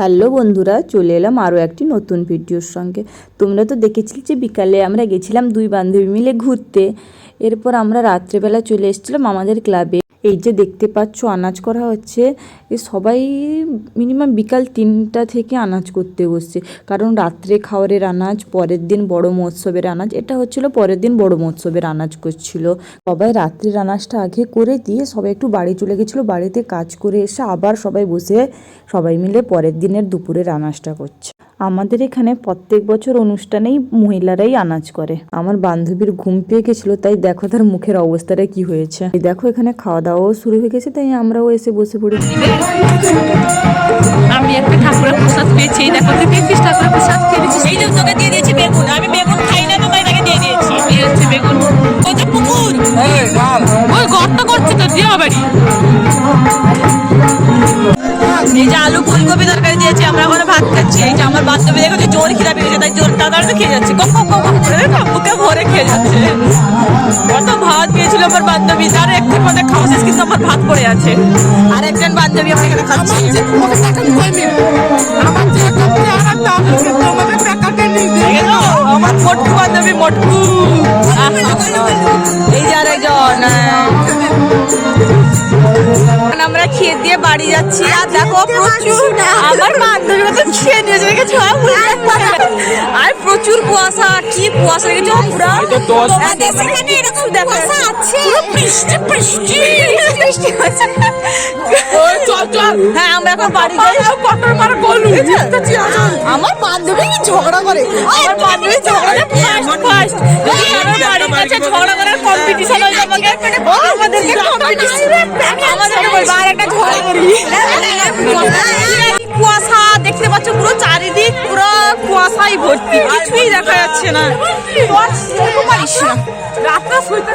Hello বন্ধুরা, চলে এলাম আরও একটি নতুন ভিডিওর সঙ্গে। তোমরা তো দেখেছিলে যে বিকালে আমরা গেছিলাম দুই বান্ধবী মিলে ঘুরতে। এরপর আমরা রাত্রেবেলা চলে এসেছিলাম আমাদের ক্লাবে এই যে দেখতে পাচ্ছ, আনাজ করা হচ্ছে। এ সবাই মিনিমাম বিকাল তিনটা থেকে আনাজ করতে বসছে। কারণ রাত্রে খাওয়ারের আনাজ, পরের দিন বড় মহোৎসবের আনাজ, এটা হচ্ছিল পরের দিন বড় মহোৎসবের আনাজ করছিল। সবাই রাত্রির আনাজটা আগে করে দিয়ে সবাই একটু বাড়ি চলে গেছিল। বাড়িতে কাজ করে এসে আবার সবাই বসে সবাই মিলে পরের দিনের দুপুরের আনাজটা করছে। আমাদের এখানে প্রত্যেক বছর অনুষ্ঠানেই মহিলারাই আনাজ করে। আমার বান্ধবীর ঘুম পেয়ে গেছিল তাই দেখো তার মুখের অবস্থাটা কি হয়েছে। দেখো এখানে খাওয়া দাওয়াও শুরু হয়ে গেছে তাই আমরাও এসে বসে পড়েছি। আমি একটা ঠাকুরের প্রসাদ পেয়েছি এই দেখো তুই পেয়েছিস ঠাকুরের প্রসাদ? খেয়েছিস এই যে তোকে দিয়ে দিয়েছি বেগুন আমি বেগুন খাই না তো তাই তাকে দিয়ে দিয়েছি। এই হচ্ছে বেগুন। কত পুকুর। ওই গর্ত করছে তো দিয়া বাড়ি। এই যে আলু ফুলকপি তরকারি দিয়েছি আমরা ওখানে ভাত খাচ্ছি। এই যে আমার বান্ধবী দেখো জোর খিদা পেয়েছে, তাই জোর তাড়াতাড়ি খেয়ে যাচ্ছে। কক কক কক করে বুকে ভরে খেয়ে যাচ্ছে। কত ভাত খেয়েছিল আমার বান্ধবী, তার একটু মধ্যে খাওয়া শেষ, কিন্তু আমার ভাত পড়ে আছে। আর একজন বান্ধবী আমার এখানে খাচ্ছে। আমার মোটকু বান্ধবী, মোটকু। এই যে আমরা খেয়ে দিয়ে বাড়ি যাচ্ছি আর দেখো প্রচুর আমার বান্ধবী মতো খেয়ে নিয়েছে দেখেছ আর প্রচুর কুয়াশা কি কুয়াশা দেখেছ পুরো এরকম দেখো বৃষ্টি বৃষ্টি বৃষ্টি হচ্ছে হ্যাঁ আমরা এখন বাড়ি যাই আমার বান্ধবী ঝগড়া করে আমার বান্ধবী ঝগড়া করে ফার্স্ট ফার্স্ট যদি কারোর বাড়ির কাছে ঝগড়া করার কম্পিটিশন হয় আমাকে আমাদেরকে কম্পিটিশন আমাদেরকে বলব আর একটা কুয়াশা দেখতে পাচ্ছ পুরো চারিদিক, পুরো কুয়াশাই ভর্তি। কিছুই দেখা যাচ্ছে না। পারিস না। রাতটা শুইতে